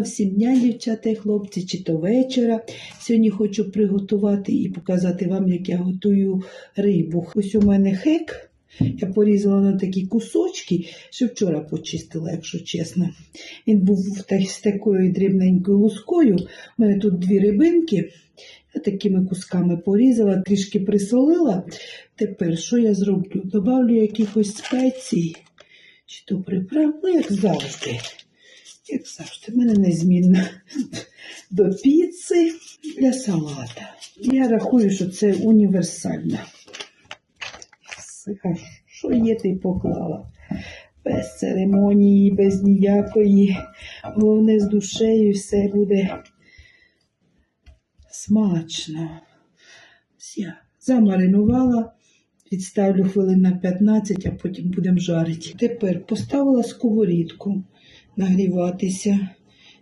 Всім дня, дівчата і хлопці, чи то вечора. Сьогодні хочу приготувати і показати вам, як я готую рибу. Ось у мене хек. Я порізала на такі кусочки, що вчора почистила, якщо чесно. Він був з такою дрібненькою лускою. У мене тут дві рибинки. Я такими кусками порізала, трішки присолила. Тепер що я зроблю? Добавлю якихось спецій, чи то приправ, ну як завжди. Як завжди, в мене незмінно до піци для салата. Я рахую, що це універсальна. Все, Що є, ти поклала. Без церемонії, без ніякої. Головне з душею все буде смачно. Я замаринувала, відставлю хвилин на 15, а потім будемо жарити. Тепер поставила сковорідку нагріватися.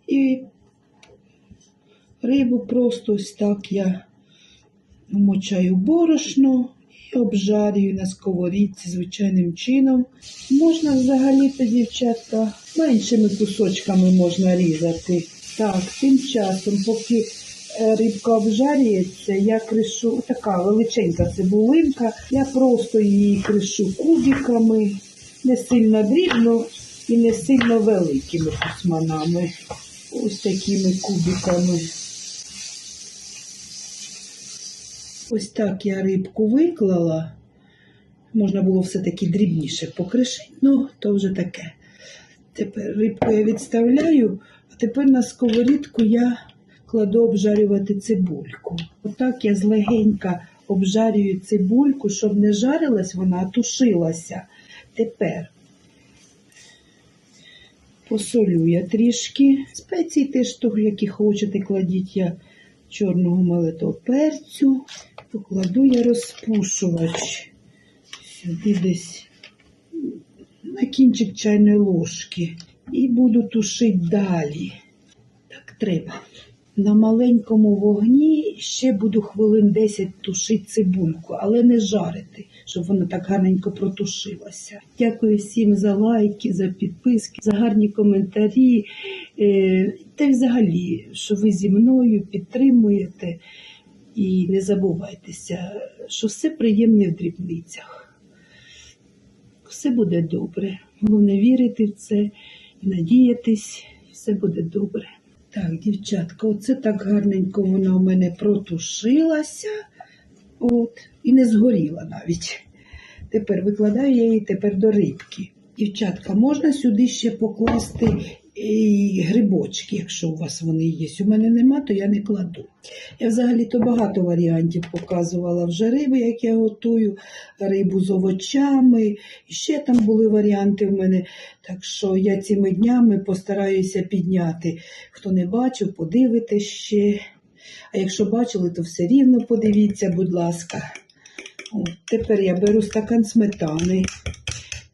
І рибу просто ось так я вмочаю борошно і обжарюю на сковорідці звичайним чином. Можна взагалі-то, дівчатка, меншими кусочками можна різати. Так, тим часом, поки е, рибка обжарюється, я кришу, така величенька цибулинка, я просто її кришу кубиками, не сильно дрібно і не сильно великими кусманами. Ось такими кубиками. Ось так я рибку виклала. Можна було все-таки дрібніше покришити, ну то вже таке. Тепер рибку я відставляю, а тепер на сковорідку я кладу обжарювати цибульку. Отак я злегенька обжарюю цибульку, щоб не жарилась вона, а тушилася. Тепер посолю я трішки. Спеції теж того, які хочете, кладіть я чорного молотого перцю. Покладу я розпушувач сюди десь на кінчик чайної ложки. І буду тушити далі. Так треба. На маленькому вогні ще буду хвилин 10 тушити цибульку, але не жарити, щоб вона так гарненько протушилася. Дякую всім за лайки, за підписки, за гарні коментарі. Е, Та й взагалі, що ви зі мною підтримуєте. І не забувайтеся, що все приємне в дрібницях. Все буде добре. Головне вірити в це і надіятись, все буде добре. Так, дівчатка, оце так гарненько вона у мене протушилася. От, і не згоріла навіть. Тепер викладаю я її тепер до рибки. Дівчатка, можна сюди ще покласти і грибочки, якщо у вас вони є. У мене нема, то я не кладу. Я взагалі-то багато варіантів показувала вже риби, як я готую, рибу з овочами. Ще там були варіанти в мене. Так що я цими днями постараюся підняти. Хто не бачив, подивитесь ще. А якщо бачили, то все рівно подивіться, будь ласка. От, тепер я беру стакан сметани.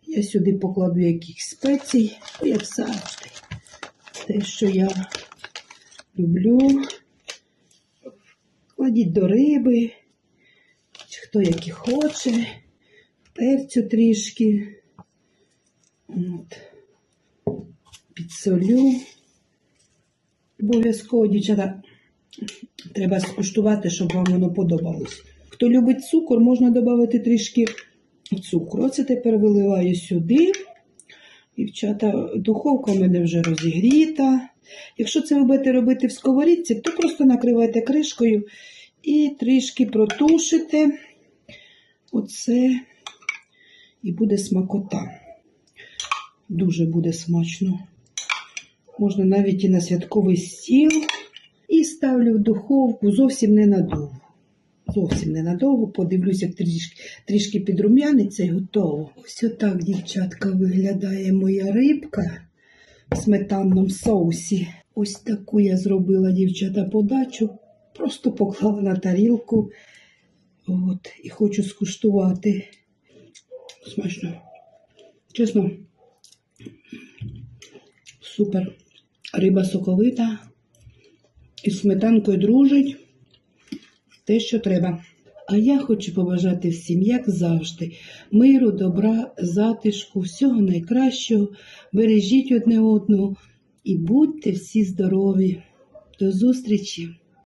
Я сюди покладу якихось спецій, ну, як завжди. Те, що я люблю. Кладіть до риби, чи хто які хоче, перцю трішки. От. Підсолю. Обов'язково, дівчата, треба скуштувати, щоб вам воно подобалось. Хто любить цукор, можна додати трішки цукру. Оце тепер виливаю сюди. Дівчата, духовка в мене вже розігріта. Якщо це ви будете робити в сковорідці, то просто накривайте кришкою і трішки протушите. Оце і буде смакота. Дуже буде смачно. Можна навіть і на святковий стіл. І ставлю в духовку зовсім ненадовго. Зовсім ненадовго. Подивлюся, трішки, трішки підрум'яниться і готово. Ось отак, дівчатка, виглядає моя рибка в сметанному соусі. Ось таку я зробила, дівчата, подачу. Просто поклала на тарілку. От, і хочу скуштувати. Смачно. Чесно. Супер. Риба соковита. І з сметанкою дружить. Те, що треба. А я хочу побажати всім, як завжди, миру, добра, затишку, всього найкращого. Бережіть одне одного І будьте всі здорові. До зустрічі!